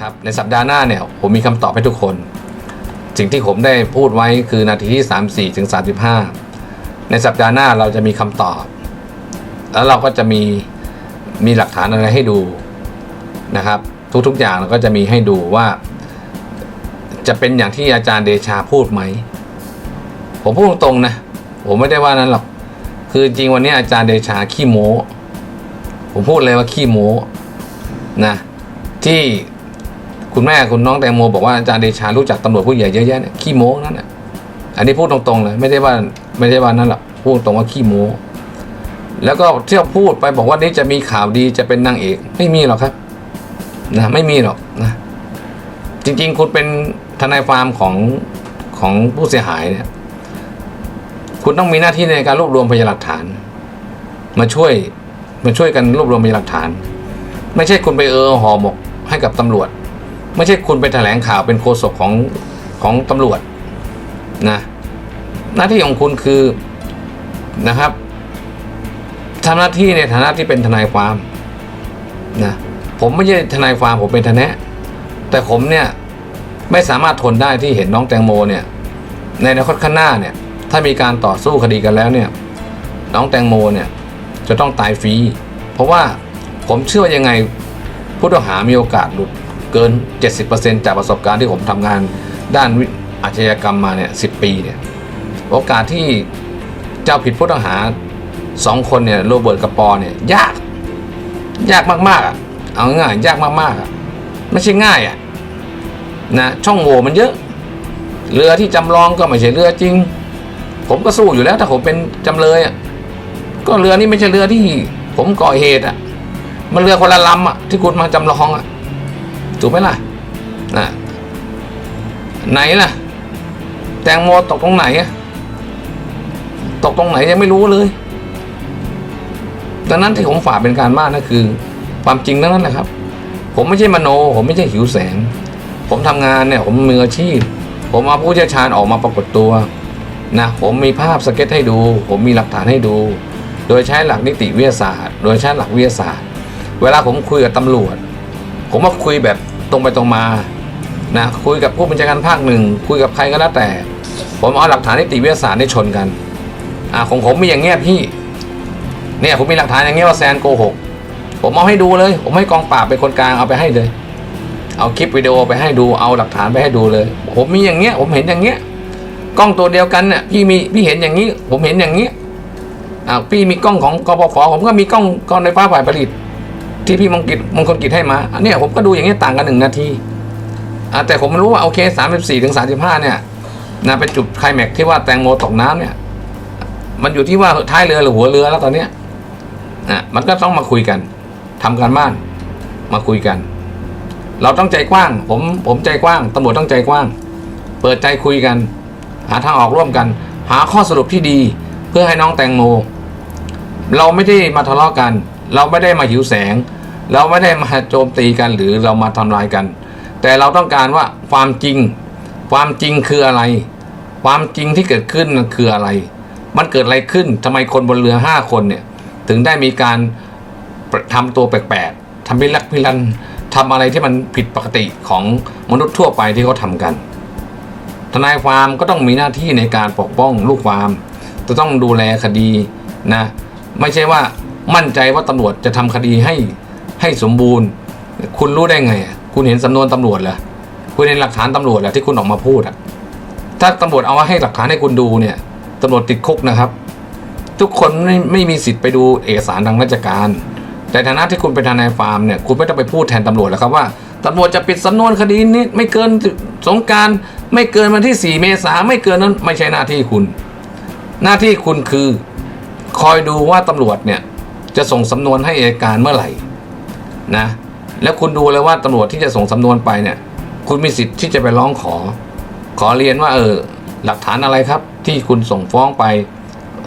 นะครับในสัปดาห์หน้าเนี่ยผมมีคำตอบให้ทุกคน สิ่งที่ผมได้พูดไว้คือนาทีที่ 34ถึง35 ในสัปดาห์หน้าเราจะมีคำตอบ แล้วเราก็จะมีมีหลักฐานอะไรให้ดูนะครับ ทุกๆอย่างเราก็จะมีให้ดูว่า จะเป็นอย่างที่อาจารย์เดชาพูดไหม ผมพูดตรงๆนะ ผมไม่ได้ว่านั้นหรอก คือจริงวันนี้อาจารย์เดชาขี้โม้ ผมพูดเลยว่าขี้โม้นะที่ คุณแม่คุณน้องแตงโมบอกว่าอาจารย์เดชารู้จักตำรวจผู้ใหญ่เยอะแยะเนี่ยขี้โม้นั่นแหละอันนี้พูดตรงๆเลยไม่ได้ว่าไม่ได้ว่านั่นหรอกพูดตรงว่าขี้โม้แล้วก็เที่ยวพูดไปบอกว่านี่จะมีข่าวดีจะเป็นนางเอก ไม่มีหรอกครับ นะไม่มีหรอกนะจริง ๆ คุณเป็นทนายความของของผู้เสียหายเนี่ยคุณต้องมีหน้าที่ในการรวบรวมพยานหลักฐาน มาช่วยมาช่วยกันรวบรวมพยานหลักฐาน ไม่ใช่คุณไปเออห่อหมกให้กับตำรวจ ไม่ใช่คุณไปแถลงข่าวเป็นโฆษกของของตำรวจนะหน้าที่ของคุณคือนะครับทำหน้าที่ในฐานะที่เป็นทนายความนะผมไม่ใช่ทนายความผมเป็นทนายแต่ผมเนี่ยไม่สามารถทนได้ที่เห็นน้องแตงโมเนี่ย ในอนาคตข้างหน้าเนี่ย ถ้ามีการต่อสู้คดีกันแล้วเนี่ย น้องแตงโมเนี่ย จะต้องตายฟรีเพราะว่าผมเชื่อว่ายังไงผู้ต้องหามีโอกาสหลุด เกิน 70%จากประสบการณ์ที่ผมทำงานด้านวิอาชญากรรมมาเนี่ยสิปีเนี่ยโอกาสที่เจ้าผิดผู้ต้องหาสองคนเนี่ยโรเบิร์ตกับปอเนี่ยยาก ยากมากๆอะเอาง่ายยากมากๆอะไม่ใช่ง่ายอะนะช่องโหว่มันเยอะ เรือที่จำลองก็ไม่ใช่เรือจริง ผมก็สู้อยู่แล้วถ้าผมเป็นจำเลยอะก็เรือนี้ไม่ใช่เรือที่ผมก่อเหตุอะมันเรือคนละลำอะที่คุณมาจำลองอะ ถูกไหมล่ะนะไหนล่ะ แตงโมตกตรงไหนอะตกตรงไหนยังไม่รู้เลย ดังนั้นที่ผมฝากเป็นการบ้านนั่นคือ ความจริงทั้งนั้นแหละครับ ผมไม่ใช่มโน ผมไม่ใช่หิวแสง ผมทำงานเนี่ย ผมมืออาชีพ ผมเอาผู้เชี่ยวชาญออกมาปรากฏตัวนะผมมีภาพสเก็ตให้ดู ผมมีหลักฐานให้ดู โดยใช้หลักนิติวิทยาศาสตร์ โดยใช้หลักวิทยาศาสตร์ เวลาผมคุยกับตำรวจ ผมว่าคุยแบบ ตรงไปตรงมานะคุยกับผู้บัญชาการภาคหนึ่งคุยกับใครก็แล้วแต่ ผมเอาหลักฐานนิติวิทยาศาสตร์ได้ชนกันอ่าของผมมีอย่างเงี้ยพี่เนี่ยผมมีหลักฐานอย่างเงี้ยว่าแซนโกหกผมเอาให้ดูเลย ผมให้กองปราบเป็นคนกลางเอาไปให้เลย เอาคลิปวิดีโอไปให้ดูเอาหลักฐานไปให้ดูเลย ผมมีอย่างเงี้ย ผมเห็นอย่างเงี้ยกล้องตัวเดียวกันเนี่ยพี่มีพี่เห็นอย่างนี้ ผมเห็นอย่างนี้อ่าพี่มีกล้องของกปฟผมก็มีกล้องกล้องไฟฟ้าฝ่ายผลิต ที่พี่มงกิจมงคลกิจให้มาอันเนี้ยผมก็ดูอย่างเงี้ต่างกันหนึ่งนาทีแต่ผมรู้ว่าโอเคสามสิบสี่ถึงสามสิบห้าเนี่ยนะเป็นจุดไคลแม็กซ์ที่ว่าแตงโมตกน้ำเนี่ย มันอยู่ที่ว่าท้ายเรือหรือหัวเรือแล้วตอนเนี้ยนะมันก็ต้องมาคุยกันทำการบ้าน มาคุยกัน เราต้องใจกว้าง ผมผมใจกว้างตำรวจต้องใจกว้าง เปิดใจคุยกัน หาทางออกร่วมกัน หาข้อสรุปที่ดี เพื่อให้น้องแตงโม เราไม่ได้มาทะเลาะกัน เราไม่ได้มาหิวแสง เราไม่ได้มาโจมตีกันหรือเรามาทำลายกัน แต่เราต้องการว่าความจริง ความจริงคืออะไร ความจริงที่เกิดขึ้นมันคืออะไร มันเกิดอะไรขึ้นทำไมคนบนเรือห้าคนเนี่ยถึงได้มีการทำตัวแปลกๆทำพิลักพิลันทำอะไรที่มันผิดปกติของมนุษย์ทั่วไปที่เขาทำกัน ทนายความก็ต้องมีหน้าที่ในการปกป้องลูกความ จะต้องดูแลคดีนะ ไม่ใช่ว่ามั่นใจว่าตำรวจจะทำคดีให้ ให้สมบูรณ์ คุณรู้ได้ไง คุณเห็นสำนวนตำรวจเหรอคุณเห็นหลักฐานตำรวจเหรอที่คุณออกมาพูดอะถ้าตำรวจเอามาให้หลักฐานให้คุณดูเนี่ยตำรวจติดคุกนะครับ ทุกคนไม่ไม่มีสิทธิ์ไปดูเอกสารทางราชการ แต่ฐานะที่คุณเป็นทนายฟาร์มเนี่ยคุณไม่ต้องไปพูดแทนตำรวจแล้วครับว่าตำรวจจะปิดสำนวนคดีนี้ไม่เกินสงการไม่เกินวันที่ 4 เมษาไม่เกินนั้นไม่ใช่หน้าที่คุณ หน้าที่คุณคือคอยดูว่าตำรวจเนี่ยจะส่งสำนวนให้อัยการเมื่อไหร่ นะแล้วคุณดูเลยว่าตำรวจที่จะส่งสำนวนไปเนี่ย คุณมีสิทธิ์ที่จะไปร้องขอ ขอเรียนว่าเออหลักฐานอะไรครับ ที่คุณส่งฟ้องไป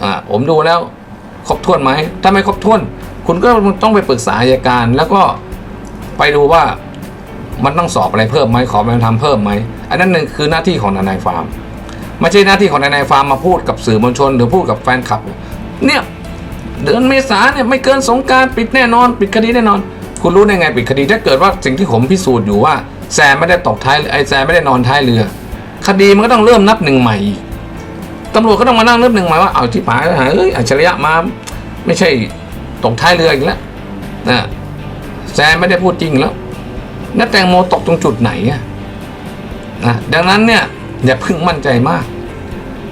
อ่าผมดูแล้ว ครบถ้วนไหมถ้าไม่ครบถ้วน คุณก็ต้องไปปรึกษาอัยการ แล้วก็ไปดูว่ามันต้องสอบอะไรเพิ่มไหมขอไปทำเพิ่มไหมอันนั้นหนึ่งคือหน้าที่ของทนายฟาร์มไม่ใช่หน้าที่ของทนายฟาร์มมาพูดกับสื่อมวลชน หรือพูดกับแฟนคลับ เนี่ยเดือนเมษาเนี่ยไม่เกินสงการปิดแน่นอน ปิดคดีแน่นอน คุณรู้ได้ไงปิดคดี ถ้าเกิดว่าสิ่งที่ผมพิสูจน์อยู่ว่าแซมไม่ได้ตกท้ายไอ้แซมไม่ได้นอนท้ายเรือ คดีมันก็ต้องเริ่มนับหนึ่งใหม่อีกตำรวจก็ต้องมานั่งนับหนึ่งใหม่ว่าเอาที่ผายแล้วหาเอ้ยอัจฉริยะมาไม่ใช่ตกท้ายเรืออีกแล้วนะแซมไม่ได้พูดจริงแล้วนัแตงโมตกตรงจุดไหนอนะดังนั้นเนี่ยอย่าพิ่งมั่นใจมาก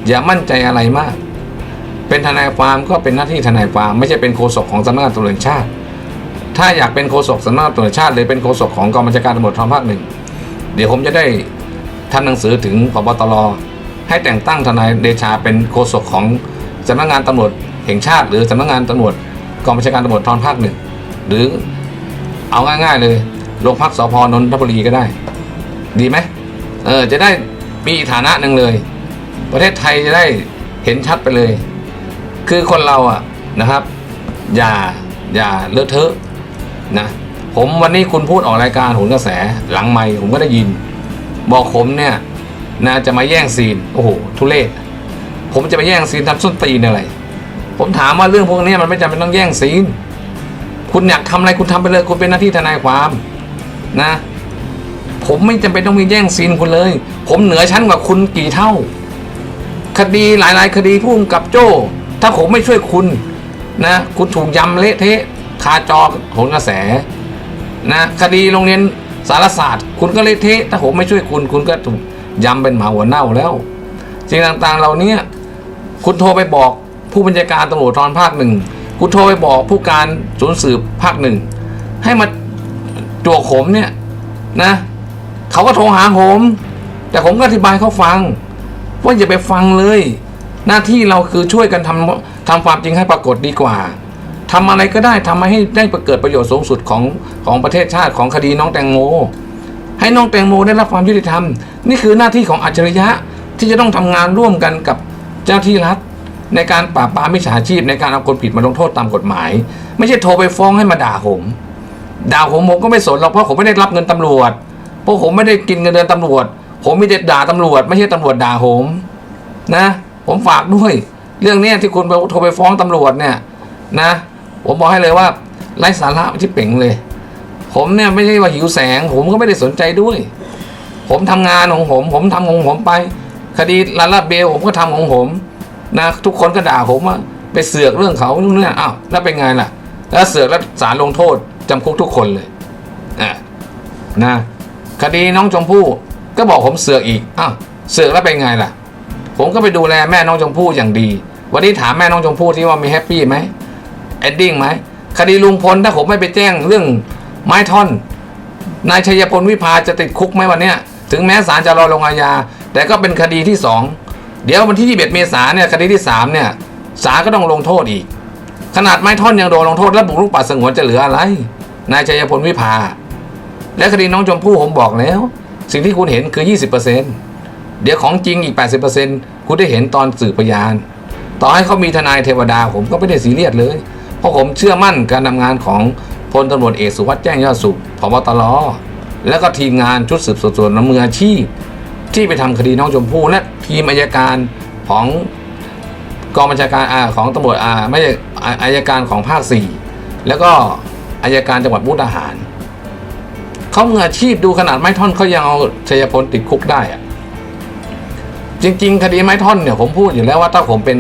อย่ามั่นใจอะไรมาก เป็นทนายความก็เป็นหน้าที่ทนายความ ไม่ใช่เป็นโฆษกของสำนักงานตำรวจชาติ ถ้าอยากเป็นโฆษกสำนักตำรวจชาติหรือเป็นโฆษกของกองบัญชาการตำรวจทางภาคหนึ่งเดี๋ยวผมจะได้ทำหนังสือถึงพบตรให้แต่งตั้งทนายเดชาเป็นโฆษกของสำนักงานตำรวจแห่งชาติ หรือสำนักงานตำรวจกองบัญชาการตำรวจทางภาคหนึ่งหรือเอาง่ายๆเลยโรงพักสพนนทบุรีก็ได้ ดีไหมเออจะได้มีฐานะหนึ่งเลย ประเทศไทยจะได้เห็นชัดไปเลย คือคนเราอะนะครับ อย่าอย่าเลอะเทอะ นะผมวันนี้คุณพูดออกรายการโหนกระแสหลังไม่ผมก็ได้ยิน บอกผมเนี่ยนะจะมาแย่งซีนโอ้โหทุเรศผมจะไปแย่งซีนทำส้นตีนอะไร ผมถามว่าเรื่องพวกนี้มันไม่จำเป็นต้องแย่งซีน คุณอยากทำอะไรคุณทำไปเลยคุณเป็นหน้าที่ทนายความนะ ผมไม่จำเป็นต้องมีแย่งซีนคุณเลย ผมเหนือชั้นกว่าคุณกี่เท่า คดีหลาย ๆ คดีพุ่มกับโจ้ ถ้าผมไม่ช่วยคุณนะ คุณถูกยำเละเทะ คาจอโหนกระแสนะคดีโรงเรียนสารศาสตร์ คุณก็เละเทะถ้าผมไม่ช่วยคุณ คุณก็ถูกยำเป็นหมาหัวเน่าแล้วสิ่งต่างๆเหล่านี้คุณโทรไปบอกผู้บัญชาการตำรวจทอนภาคหนึ่งคุณโทรไปบอกผู้การศูนย์สืบภาคหนึ่งให้มาจวกผมเนี่ยนะเขาก็โทรหาผมแต่ผมก็อธิบายเขาฟังว่าอย่าไปฟังเลย หน้าที่เราคือช่วยกันทำทำความจริงให้ปรากฏดีกว่า ทำอะไรก็ได้ทำมาให้ได้เกิดประโยชน์สูงสุดของของประเทศชาติของคดีน้องแตงโม ให้น้องแตงโมได้รับความยุติธรรม นี่คือหน้าที่ของอัจฉริยะที่จะต้องทำงานร่วมกันกับเจ้าที่รัฐ ในการปราบปรามมิจฉาชีพ ในการเอาคนผิดมาลงโทษตามกฎหมาย ไม่ใช่โทรไปฟ้องให้มาด่าผมด่าผมผมก็ไม่สนหรอกเพราะผมไม่ได้รับเงินตำรวจ เพราะผมไม่ได้กินเงินเดือนตำรวจ ผมมีแต่ด่าตำรวจ ไม่ใช่ตำรวจด่าผมนะ ผมฝากด้วย เรื่องนี้ที่คุณไปโทรไปฟ้องตำรวจเนี่ยนะ ผมบอกให้เลยว่าไร้สาระที่เป่งเลย ผมเนี่ยไม่ใช่ว่าหิวแสง ผมก็ไม่ได้สนใจด้วย ผมทำงานของผม ผมทำของผมไป คดีลาลาเบลผมก็ทำของผมนะทุกคนก็ด่าผมว่าไปเสือกเรื่องเขานู่นนี่อ้าวแล้วเป็นไงล่ะ แล้วเสือกแล้วศาลลงโทษจำคุกทุกคนเลยอะนะคดีน้องชมพู่ก็บอกผมเสือกอีกอ้าวเสือกแล้วเป็นไงล่ะ ผมก็ไปดูแลแม่น้องชมพู่อย่างดี วันนี้ถามแม่น้องชมพู่ที่ว่ามีแฮปปี้ไหม เอนดิ้งไหมคดีลุงพลถ้าผมไม่ไปแจ้งเรื่องไม้ท่อน นายชัยพลวิภาจะติดคุกไหมวันเนี้ยถึงแม้ศาลจะรอลงอาญา แต่ก็เป็นคดีที่สองเดี๋ยววันที่ 21 เมษาเนี่ยคดีที่สามเนี่ยศาลก็ต้องลงโทษอีก ขนาดไม้ท่อนยังโดนลงโทษแล้วบุกรุกป่าสงวนจะเหลืออะไร นายชัยพลวิภาและคดีน้องชมพู่ผมบอกแล้ว สิ่งที่คุณเห็นคือ 20%เดี๋ยวของจริงอีก 80%คุณได้เห็นตอนสื่อพยาน ต่อให้เขามีทนายเทวดาผมก็ไม่ได้ซีเรียสเลย เพราะผมเชื่อมั่นการทำงานของพลตำรวจเอกสุวัสด์แจ้งยอดสุขพบตรและก็ทีมงานชุดสืบสวนมืออาชีพ ที่ไปทำคดีน้องชมพู่และทีมอายการของกองบัญชาการอาของตำรวจอาไม่ใช่อาอายการของภาคสี่แล้วก็อายการจังหวัดมุกดาหารเขามืออาชีพดูขนาดไม้ท่อนเขายังเอาชัยพลติดคุกได้อะจริง ๆ คดีไม้ท่อนเนี่ยผมพูดอยู่แล้วว่าถ้าผมเป็น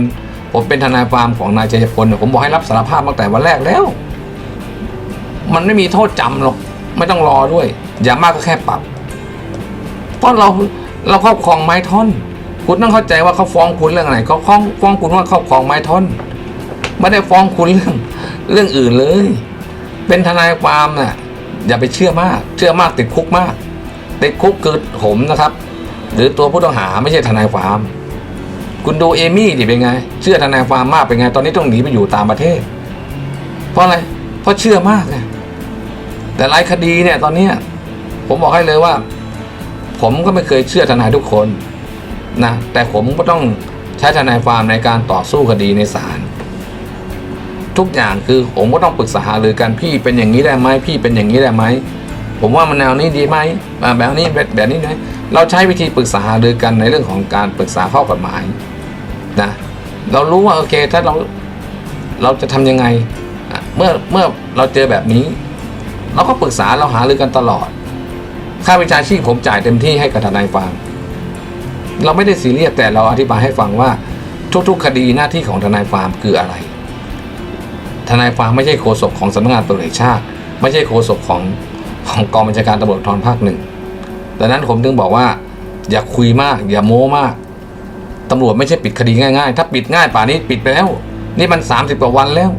ผมเป็นทนายความของนายชัยพลเนี่ยผมบอกให้รับสารภาพตั้งแต่วันแรกแล้ว มันไม่มีโทษจำหรอกไม่ต้องรอด้วย อย่ามากก็แค่ปรับเพราะเราเราครอบครองไม้ท่อน คุณต้องเข้าใจว่าเขาฟ้องคุณเรื่องอะไรเขาฟ้องฟ้องคุณว่าครอบครองไม้ท่อน ไม่ได้ฟ้องคุณเรื่องเรื่องอื่นเลย เป็นทนายความน่ะ อย่าไปเชื่อมาก เชื่อมากติดคุกมากติดคุกคือผมนะครับ หรือตัวผู้ต้องหาไม่ใช่ทนายความ คุณดูเอมี่ดิเป็นไง เชื่อทนายความมากเป็นไง ตอนนี้ต้องหนีไปอยู่ต่างประเทศ เพราะอะไร เพราะเชื่อมากไงแต่หลายคดีเนี่ย ตอนเนี้ยผมบอกให้เลยว่า ผมก็ไม่เคยเชื่อทนายทุกคนนะแต่ผมก็ต้องใช้ทนายความในการต่อสู้คดีในศาลทุกอย่างคือผมก็ต้องปรึกษาหารือกันพี่เป็นอย่างนี้ได้ไหมพี่เป็นอย่างนี้ได้ไหมผมว่ามันแนวนี้ดีไหมแบบนี้แบบนี้นะเราใช้วิธีปรึกษาหารือกันในเรื่องของการปรึกษาข้อกฎหมาย เรารู้ว่าโอเค ถ้าเราเราจะทำยังไง เมื่อเมื่อเราเจอแบบนี้ เราก็ปรึกษาเราหารือกันตลอด ค่าวิชาชีพผมจ่ายเต็มที่ให้กับทนายความเราไม่ได้ซีเรียสแต่เราอธิบายให้ฟังว่า ทุกๆ คดีหน้าที่ของทนายความคืออะไร ทนายความไม่ใช่โฆษกของสำนักงานตำรวจแห่งชาติ ไม่ใช่โฆษกของของกองบัญชาการตำรวจภูธรภาคหนึ่งดังนั้นผมถึงบอกว่า อย่าคุยมาก อย่าโม้มาก ตำรวจไม่ใช่ปิดคดีง่ายๆ ถ้าปิดง่ายป่านี้ปิดไปแล้ว นี่มันสามสิบกว่าวันแล้ว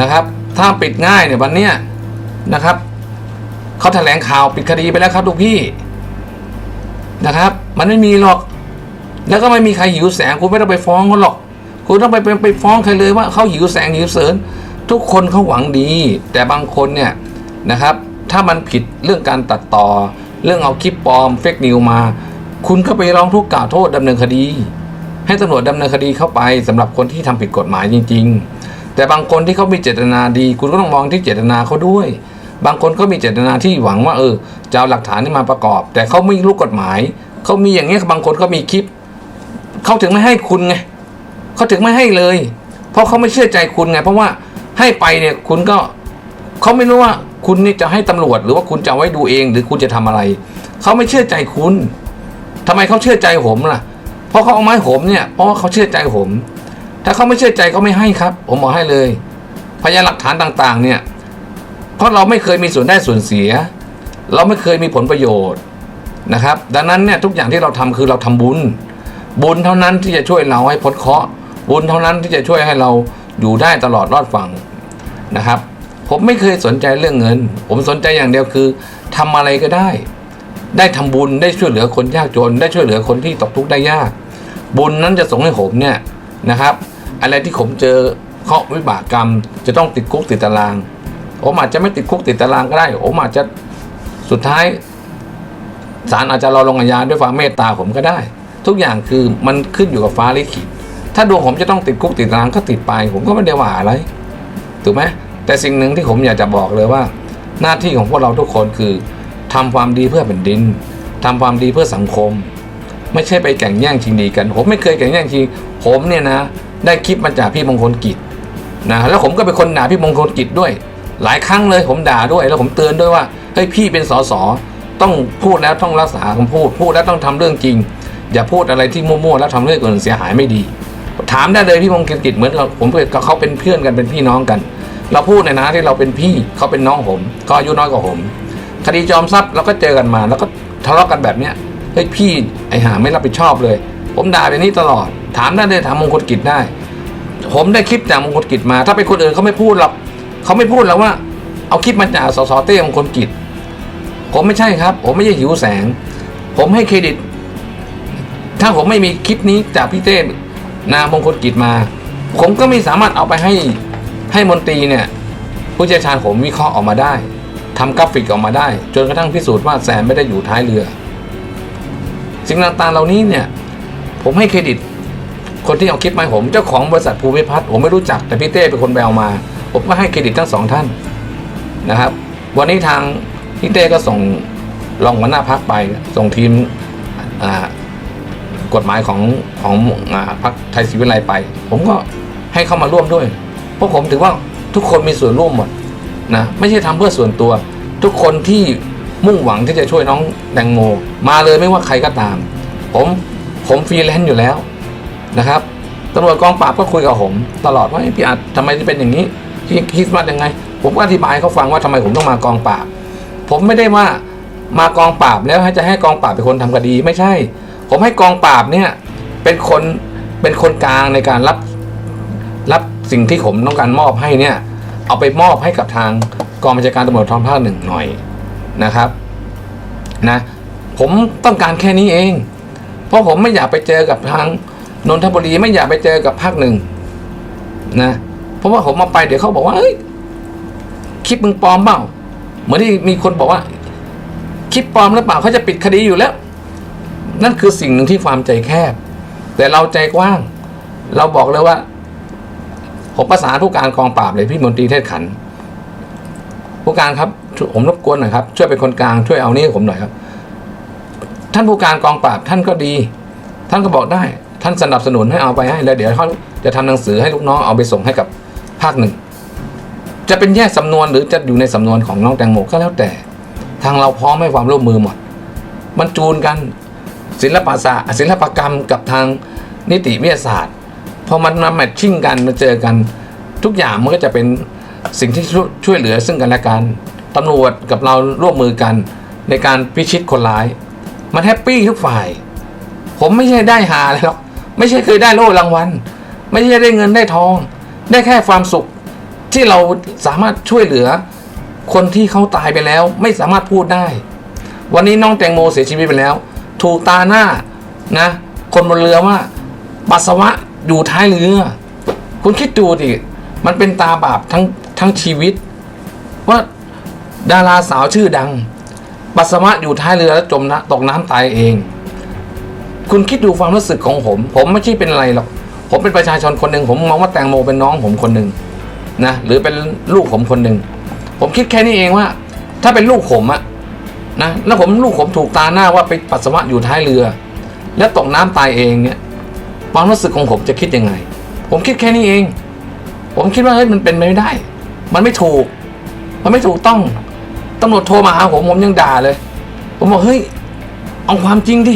นะครับ ถ้าปิดง่ายเนี่ยวันเนี้ยนะครับเขาแถลงข่าวปิดคดีไปแล้วครับทุกพี่นะครับ มันไม่มีหรอก แล้วก็ไม่มีใครหิวแสงคุณไม่ต้องไปฟ้องเขาหรอก คุณต้องไปไปไปฟ้องใครเลยว่าเขาหิวแสงหิวเสริญทุกคนเขาหวังดี แต่บางคนเนี่ยนะครับ ถ้ามันผิดเรื่องการตัดต่อ เรื่องเอาคลิปปลอมเฟกนิวมา คุณก็ไปร้องทุกข์กล่าวโทษดำเนินคดี ให้ตำรวจดำเนินคดีเข้าไปสำหรับคนที่ทำผิดกฎหมายจริง ๆ แต่บางคนที่เขามีเจตนาดี คุณก็ต้องมองที่เจตนาเขาด้วย บางคนเขามีเจตนาที่หวังว่าเออจะเอาหลักฐานนี้มาประกอบ แต่เขาไม่รู้กฎหมายเขามีอย่างเงี้ยบางคนเขามีคลิปเขาถึงไม่ให้คุณไงเขาถึงไม่ให้เลย เพราะเขาไม่เชื่อใจคุณไง เพราะว่าให้ไปเนี่ยคุณก็เขาไม่รู้ว่าคุณนี่จะให้ตำรวจ หรือว่าคุณจะไว้ดูเอง หรือคุณจะทำอะไรเขาไม่เชื่อใจคุณ ทำไมเขาเชื่อใจผมล่ะ เพราะเขาเอาไม้ผมเนี่ยเพราะว่าเขาเชื่อใจผม ถ้าเขาไม่เชื่อใจเขาไม่ให้ครับ ผมบอกให้เลย พยานหลักฐานต่างๆ เนี่ย เพราะเราไม่เคยมีส่วนได้ส่วนเสีย เราไม่เคยมีผลประโยชน์นะครับ ดังนั้นเนี่ยทุกอย่างที่เราทำคือเราทำบุญ บุญเท่านั้นที่จะช่วยเราให้พ้นเคราะห์บุญเท่านั้นที่จะช่วยให้เราอยู่ได้ตลอดรอดฝั่งนะครับ ผมไม่เคยสนใจเรื่องเงิน ผมสนใจอย่างเดียวคือทำอะไรก็ได้ ได้ทำบุญได้ช่วยเหลือคนยากจน ได้ช่วยเหลือคนที่ตกทุกข์ได้ยาก บุญนั้นจะส่งให้ผมเนี่ยนะครับ อะไรที่ผมเจอเคราะห์วิบากกรรม จะต้องติดคุกติดตารางผมอาจจะไม่ติดคุกติดตารางก็ได้ผมอาจจะสุดท้ายศาลอาจจะรอลงอาญาด้วยความเมตตาผมก็ได้ ทุกอย่างคือมันขึ้นอยู่กับฟ้าลิขิตถ้าดวงผมจะต้องติดคุกติดตารางก็ติดไป ผมก็ไม่ได้ว่าอะไรถูกไหมแต่สิ่งหนึ่งที่ผมอยากจะบอกเลยว่า หน้าที่ของพวกเราทุกคนคือ ทำความดีเพื่อแผ่นดินทำความดีเพื่อสังคม ไม่ใช่ไปแข่งแย่งชิงดีกัน ผมไม่เคยแข่งแย่งชิง ผมเนี่ยนะ ได้คลิปมาจากพี่มงคลกิจนะแล้วผมก็เป็นคนด่าพี่มงคลกิจด้วย หลายครั้งเลยผมด่าด้วย แล้วผมเตือนด้วยว่าเฮ้ยพี่เป็นสสต้องพูดแล้วต้องรักษาคำพูด พูดแล้วต้องทำเรื่องจริง อย่าพูดอะไรที่มั่วๆแล้วทำเรื่องคนอื่นเสียหายไม่ดี ถามได้เลยพี่มงคลกิจเหมือนเราผมกับเขาเป็นเพื่อนกันเป็นพี่น้องกัน เราพูดในนะที่เราเป็นพี่เขาเป็นน้องผมเขาอายุน้อยกว่าผม คดีจอมทรัพย์เราก็เจอกันมา แล้วก็ทะเลาะกันแบบเนี้ยเฮ้ยพี่ไอ้ห่าไม่รับผิดชอบเลย ผมด่าแบบนี้ตลอด ถามได้เลยถามมงคลกิจได้ ผมได้คลิปจากมงคลกิจมา ถ้าเป็นคนอื่นเขาไม่พูดหรอกเขาไม่พูดแล้วว่า เอาคลิปมาจากสสเต้มงคลกิจ ผมไม่ใช่ครับ ผมไม่ใช่หิวแสง ผมให้เครดิต ถ้าผมไม่มีคลิปนี้จากพี่เต้นามงคลกิจมา ผมก็ไม่สามารถเอาไปให้ให้มนตรีเนี่ยผู้เชี่ยวชาญผมวิเคราะห์ออกมาได้ ทำกราฟิกออกมาได้ จนกระทั่งพิสูจน์ว่าแซนไม่ได้อยู่ท้ายเรือ สิ่งต่างๆเหล่านี้เนี่ย ผมให้เครดิต คนที่เอาคลิปมาผม เจ้าของบริษัทภูมิพัฒน์ผมไม่รู้จักแต่พี่เต้เป็นคนแบลมา ผมก็ให้เครดิตทั้งสองท่านนะครับ วันนี้ทางพี่เต้ก็ส่งรองหัวหน้าพักไป ส่งทีมกฎหมายของของอพรรคไทยศรีวิไลไป ผมก็ให้เข้ามาร่วมด้วย เพราะผมถือว่าทุกคนมีส่วนร่วมหมด นะไม่ใช่ทำเพื่อส่วนตัว ทุกคนที่มุ่งหวังที่จะช่วยน้องแตงโม มาเลยไม่ว่าใครก็ตาม ผมผมฟรีแลนซ์อยู่แล้วนะครับตำรวจกองปราบก็คุยกับผมตลอดว่าพี่อาจทำไมที่เป็นอย่างนี้พี่คิดว่ายังไง ผมก็อธิบายเขาฟังว่าทำไมผมต้องมากองปราบ ผมไม่ได้ว่ามากองปราบแล้วให้จะให้กองปราบเป็นคนทำคดีไม่ใช่ ผมให้กองปราบเนี่ยเป็นคนเป็นคนกลางในการรับรับสิ่งที่ผมต้องการมอบให้เนี่ย เอาไปมอบให้กับทางกองบัญชาการตำรวจท้องภาคหนึ่งหน่อยนะครับนะผมต้องการแค่นี้เอง เพราะผมไม่อยากไปเจอกับทางนนทบุรีไม่อยากไปเจอกับภาคหนึ่งนะเพราะว่าผมมาไปเดี๋ยวเขาบอกว่าเอ้ยคลิปมึงปลอมเปล่าเหมือนที่มีคนบอกว่า คลิปปลอมหรือเปล่าเขาจะปิดคดีอยู่แล้ว นั่นคือสิ่งหนึ่งที่ความใจแคบ แต่เราใจกว้าง เราบอกเลยว่า ผมประสานผู้การกองปราบเลยพี่มนตรีเทศขัน ผู้การครับ ผมรบกวนหน่อยครับช่วยเป็นคนกลางช่วยเอานี่ให้ผมหน่อยครับ ท่านผู้การกองปราบท่านก็ดี ท่านก็บอกได้ ท่านสนับสนุนให้เอาไปให้แล้วเดี๋ยวเขาจะทำหนังสือให้ลูกน้องเอาไปส่งให้กับภาคหนึ่ง จะเป็นแยกสำนวนหรือจะอยู่ในสำนวนของน้องแตงโมก็แล้วแต่ ทางเราพร้อมให้ความร่วมมือหมด มันจูนกันศิลปศาสตร์ศิลปกรรมกับทางนิติวิทยาศาสตร์ พอมันมาแมทชิ่งกันมาเจอกัน ทุกอย่างมันก็จะเป็นสิ่งที่ช่วยเหลือซึ่งกันและกันตำรวจกับเราร่วมมือกันในการพิชิตคนร้าย มันแฮปปี้ทุกฝ่าย ผมไม่ใช่ได้หาเลยหรอกไม่ใช่เคยได้โล่รางวัล ไม่ใช่ได้เงินได้ทอง ได้แค่ความสุข ที่เราสามารถช่วยเหลือ คนที่เขาตายไปแล้ว ไม่สามารถพูดได้ วันนี้น้องแตงโมเสียชีวิตไปแล้ว ถูกตาหน้านะ คนบนเรือว่าปัสสาวะ อยู่ท้ายเรือ คุณคิดดูดิมันเป็นตาบาปทั้งทั้งชีวิต ว่าดาราสาวชื่อดัง ปัสสาวะอยู่ท้ายเรือแล้วจมนะตกน้ำตายเอง คุณคิดดูความรู้สึกของผม ผมไม่ใช่เป็นอะไรหรอก ผมเป็นประชาชนคนหนึ่งผมมองว่าแตงโมเป็นน้องผมคนหนึ่งนะหรือเป็นลูกผมคนหนึ่งผมคิดแค่นี้เองว่า ถ้าเป็นลูกผมอะนะแล้วผมลูกผมถูกตาหน้าว่าไปปัสสาวะอยู่ท้ายเรือ แล้วตกน้ำตายเองเนี่ย ความรู้สึกของผมจะคิดยังไง ผมคิดแค่นี้เอง ผมคิดว่าเฮ้ยมันเป็นไปไม่ได้ มันไม่ถูก มันไม่ถูกต้องตำรวจโทรมาหาผมผมยังด่าเลย ผมบอกเฮ้ยเอาความจริงดิ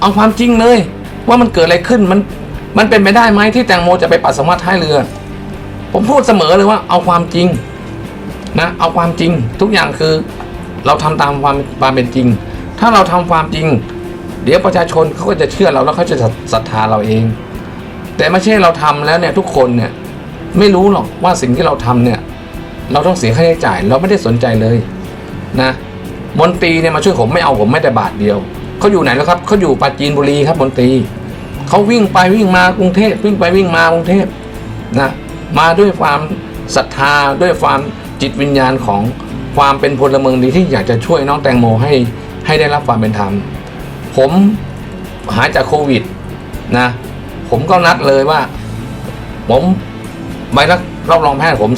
เอาความจริงเลย ว่ามันเกิดอะไรขึ้นมันมันเป็นไปได้ไหมที่แตงโมจะไปปัสสาวะท้ายเรือ ผมพูดเสมอเลยว่า เอาความจริงนะเอาความจริงทุกอย่างคือ เราทำตามความความเป็นจริง ถ้าเราทำความจริง เดี๋ยวประชาชนเขาก็จะเชื่อเราแล้วเขาจะศรัทธาเราเอง แต่ไม่ใช่เราทำแล้วเนี่ยทุกคนเนี่ยไม่รู้หรอกว่าสิ่งที่เราทำเนี่ยเราต้องเสียค่าใช้จ่ายเราไม่ได้สนใจเลยนะมนตรีเนี่ยมาช่วยผมไม่เอาผมไม่แต่บาทเดียวเขาอยู่ไหนแล้วครับเขาอยู่ปราจีนบุรีครับมนตรีเขาวิ่งไปวิ่งมากรุงเทพวิ่งไปวิ่งมากรุงเทพนะมาด้วยความศรัทธาด้วยความจิตวิญญาณของความเป็นพลเมืองดีที่อยากจะช่วยน้องแตงโมให้ให้ได้รับความเป็นธรรม ผมหายจากโควิดนะ ผมก็นัดเลยว่า ผมใบรับรับรองแพทย์ผม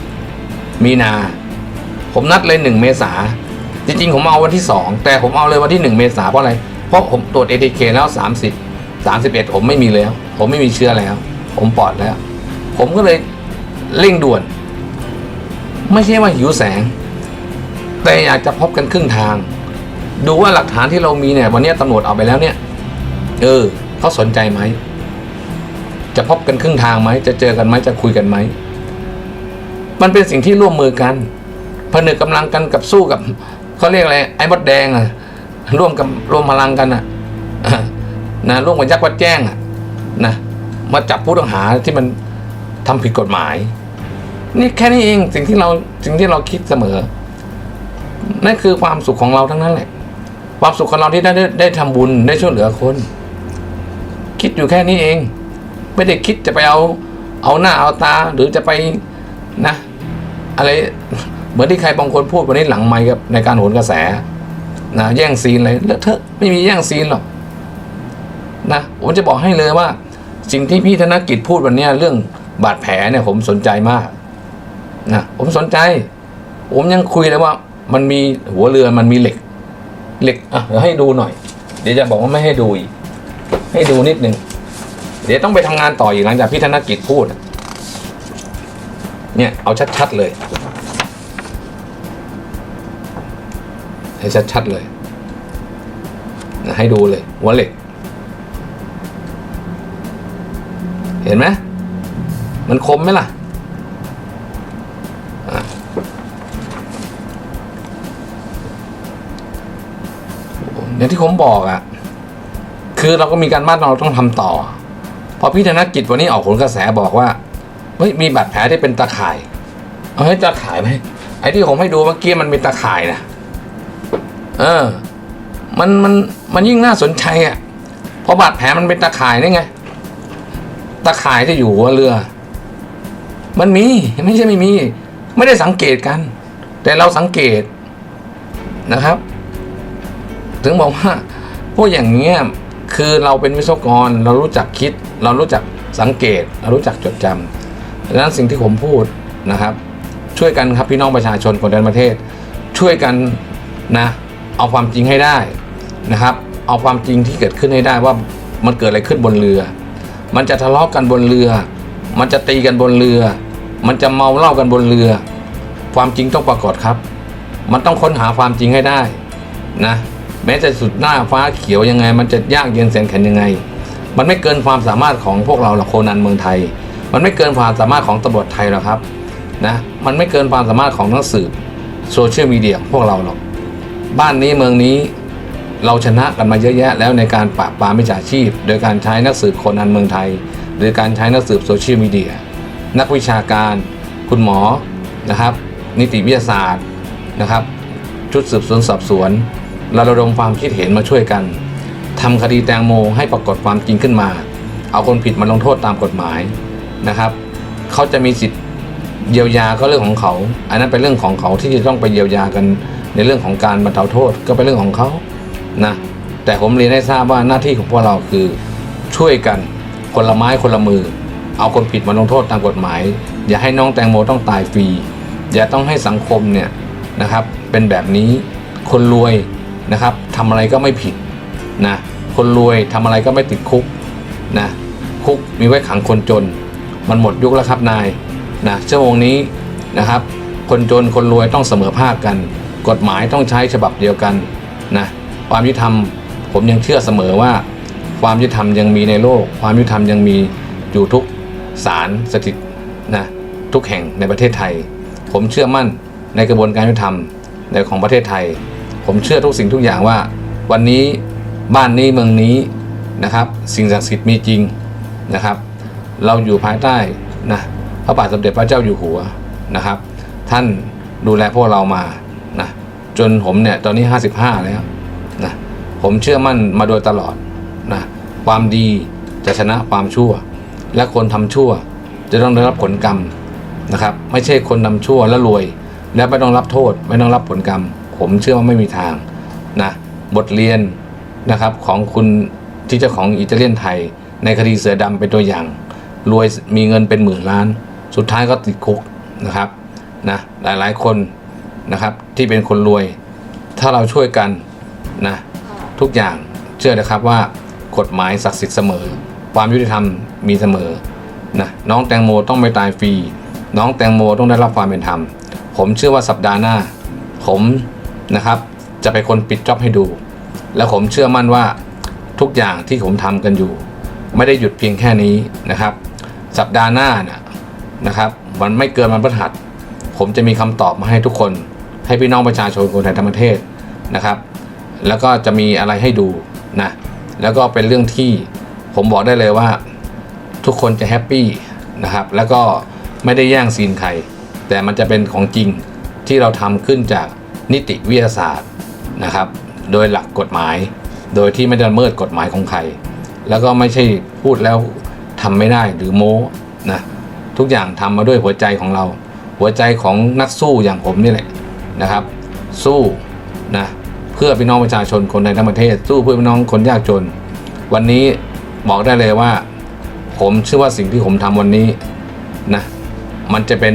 31 มีนา ผมนัดเลยหนึ่งเมษาจริงๆ ผมเอาวันที่สองแต่ผมเอาเลยวันที่หนึ่งเมษาเพราะอะไร เพราะผมตรวจเอทีเคแล้วสามสิบสามสิบเอ็ดผมไม่มีแล้ว ผมไม่มีเชื้อแล้ว ผมปลอดแล้ว ผมก็เลยเร่งด่วน ไม่ใช่ว่าหิวแสง แต่อยากจะพบกันครึ่งทาง ดูว่าหลักฐานที่เรามีเนี่ย วันนี้ตำรวจเอาไปแล้วเนี่ย เออเขาสนใจไหม จะพบกันครึ่งทางไหม จะเจอกันไหมจะคุยกันไหม มันเป็นสิ่งที่ร่วมมือกันผนึกกำลังกันกับสู้กับเขาเรียกอะไรไอ้มดแดงอะ ร่วมกับรวมพลังกันอะนะร่วมกับยักษ์วัดแจ้งอะนะมาจับผู้ต้องหาที่มันทำผิดกฎหมาย นี่แค่นี้เองสิ่งที่เราสิ่งที่เราคิดเสมอนั่นคือความสุขของเราทั้งนั้นแหละ ความสุขของเราที่ได้ได้ได้ทำบุญได้ช่วยเหลือคน คิดอยู่แค่นี้เอง ไม่ได้คิดจะไปเอาเอาหน้าเอาตาหรือจะไปนะ อะไรเหมือนที่ใครบางคนพูดวันนี้หลังไมค์กับในการโหนกระแสนะแย่งซีนอะไรเลอะเทอะไม่มีแย่งซีนหรอกนะผมจะบอกให้เลยว่า สิ่งที่พี่ธนกิจพูดวันนี้เรื่องบาดแผลเนี่ยผมสนใจมากนะผมสนใจ ผมยังคุยเลยว่า มันมีหัวเรือมันมีเหล็ก เหล็กอะเดี๋ยวให้ดูหน่อย เดี๋ยวจะบอกว่าไม่ให้ดูอีกให้ดูนิดหนึ่งเดี๋ยวต้องไปทำงานต่ออีกหลังจากพี่ธนกิจพูด เนี่ยเอาชัดๆเลย ให้ชัดๆเลย ให้ดูเลยหัวเหล็ก เห็นไหมมันคมไหมล่ะ อย่างที่ผมบอกอะ่ะ คือเราก็มีการบ้านเราต้องทำต่อ พอพี่ธนกิจวันนี้ออกผลกระแสบอกว่าเฮ้ยมีบาดแผลที่เป็นตาข่ายเอาให้ตาข่ายไหมไอ้ที่ผมให้ดูเมื่อกี้มันเป็นตาข่ายนะเออ มันมันมันยิ่งน่าสนใจอะเพราะบาดแผลมันเป็นตาข่ายนี่ไงตาข่ายที่อยู่หัวเรือ มันมีไม่ใช่ไม่มี ไม่ได้สังเกตกัน แต่เราสังเกตนะครับ ถึงบอกว่าพวกอย่างเงี้ยคือเราเป็นวิศวกรเรารู้จักคิด เรารู้จักสังเกต เรารู้จักจดจำดังนั้นสิ่งที่ผมพูดนะครับ ช่วยกันครับพี่น้องประชาชนคนในประเทศ ช่วยกันนะเอาความจริงให้ได้นะครับ เอาความจริงที่เกิดขึ้นให้ได้ว่ามันเกิดอะไรขึ้นบนเรือ มันจะทะเลาะกันบนเรือ มันจะตีกันบนเรือ มันจะเมาเหล้ากันบนเรือ ความจริงต้องปรากฏครับ มันต้องค้นหาความจริงให้ได้นะ แม้จะสุดหน้าฟ้าเขียวยังไง มันจะยากเย็นแสนแข็งยังไง มันไม่เกินความสามารถของพวกเราหรอกโคนันเมืองไทย มันไม่เกินความสามารถของตำรวจไทยหรอกครับนะมันไม่เกินความสามารถของนักสืบโซเชียลมีเดียพวกเราหรอกบ้านนี้เมืองนี้เราชนะกันมาเยอะแยะแล้วในการปราบปรามมิจฉาชีพ โดยการใช้นักสืบโคนันเมืองไทย หรือการใช้นักสืบโซเชียลมีเดียนักวิชาการ คุณหมอนะครับ นิติวิทยาศาสตร์นะครับ ชุดสืบสวนสอบสวน เราระดมความคิดเห็นมาช่วยกันทำคดีแตงโมให้ปรากฏความจริงขึ้นมา เอาคนผิดมาลงโทษตามกฎหมายนะครับเขาจะมีสิทธิ์เยียวยาก็เรื่องของเขา อันนั้นเป็นเรื่องของเขาที่จะต้องไปเยียวยากันในเรื่องของการบรรเทาโทษก็เป็นเรื่องของเขานะแต่ผมเรียนให้ทราบว่าหน้าที่ของพวกเราคือช่วยกันคนละไม้คนละมือ เอาคนผิดมาลงโทษตามกฎหมาย อย่าให้น้องแตงโมต้องตายฟรี อย่าต้องให้สังคมเนี่ยนะครับเป็นแบบนี้คนรวย นะครับทำอะไรก็ไม่ผิดนะคนรวยทำอะไรก็ไม่ติดคุกนะคุกมีไว้ขังคนจน มันหมดยุคแล้วครับนายนะชั่วโมงนี้นะครับ คนจนคนรวยต้องเสมอภาคกัน กฎหมายต้องใช้ฉบับเดียวกันนะความยุติธรรมผมยังเชื่อเสมอว่า ความยุติธรรมยังมีในโลก ความยุติธรรมยังมีอยู่ทุกศาลสถิตนะทุกแห่งในประเทศไทย ผมเชื่อมั่นในกระบวนการยุติธรรมในของประเทศไทย ผมเชื่อทุกสิ่งทุกอย่างว่า วันนี้บ้านนี้เมืองนี้นะครับ สิ่งศักดิ์สิทธิ์มีจริงนะครับ เราอยู่ภายใต้นะพระบาทสมเด็จพระเจ้าอยู่หัวนะครับ ท่านดูแลพวกเรามานะจนผมเนี่ยตอนนี้ 55 แล้วนะผมเชื่อมั่นมาโดยตลอดนะความดีจะชนะความชั่ว และคนทำชั่วจะต้องได้รับผลกรรมนะครับ ไม่ใช่คนทำชั่วแล้วรวย แล้วไม่ต้องรับโทษ ไม่ต้องรับผลกรรม ผมเชื่อว่าไม่มีทางนะบทเรียนนะครับของคุณที่เจ้าของอิตาเลียนไทย ในคดีเสือดำเป็นตัวอย่าง รวยมีเงินเป็นหมื่นล้าน สุดท้ายก็ติดคุกนะครับนะหลายๆคนนะครับที่เป็นคนรวย ถ้าเราช่วยกันนะทุกอย่างเชื่อนะครับว่ากฎหมายศักดิ์สิทธิ์เสมอ ความยุติธรรมมีเสมอนะน้องแตงโมต้องไม่ตายฟรีน้องแตงโมต้องได้รับความเป็นธรรม ผมเชื่อว่าสัปดาห์หน้า ผม นะครับ จะเป็นคนปิดจ็อบให้ดู แล้วผมเชื่อมั่นว่าทุกอย่างที่ผมทำกันอยู่ ไม่ได้หยุดเพียงแค่นี้นะครับ สัปดาห์หน้านะนะครับมันไม่เกินวันพฤหัส ผมจะมีคำตอบมาให้ทุกคน ให้พี่น้องประชาชนคนไทยทั้งประเทศนะครับ แล้วก็จะมีอะไรให้ดูนะแล้วก็เป็นเรื่องที่ผมบอกได้เลยว่า ทุกคนจะแฮปปี้นะครับ แล้วก็ไม่ได้แย่งซีนใคร แต่มันจะเป็นของจริงที่เราทำขึ้นจาก นิติวิทยาศาสตร์นะครับ โดยหลักกฎหมาย โดยที่ไม่ได้ละเมิดกฎหมายของใคร แล้วก็ไม่ใช่พูดแล้วทำไม่ได้หรือโม้นะทุกอย่างทำมาด้วยหัวใจของเรา หัวใจของนักสู้อย่างผมนี่แหละนะครับ สู้นะเพื่อพี่น้องประชาชนคนในทั้งประเทศ สู้เพื่อพี่น้องคนยากจน วันนี้บอกได้เลยว่า ผมเชื่อว่าสิ่งที่ผมทำวันนี้นะมันจะเป็น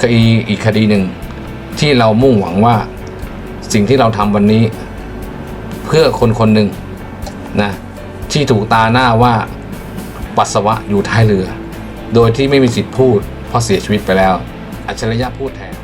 คดีอีกคดีหนึ่ง ที่เรามุ่งหวังว่าสิ่งที่เราทำวันนี้ เพื่อคนคนหนึ่งนะที่ถูกตาหน้าว่าปัสสาวะอยู่ท้ายเรือ โดยที่ไม่มีสิทธิ์พูดเพราะเสียชีวิตไปแล้ว อัจฉริยะพูดแทน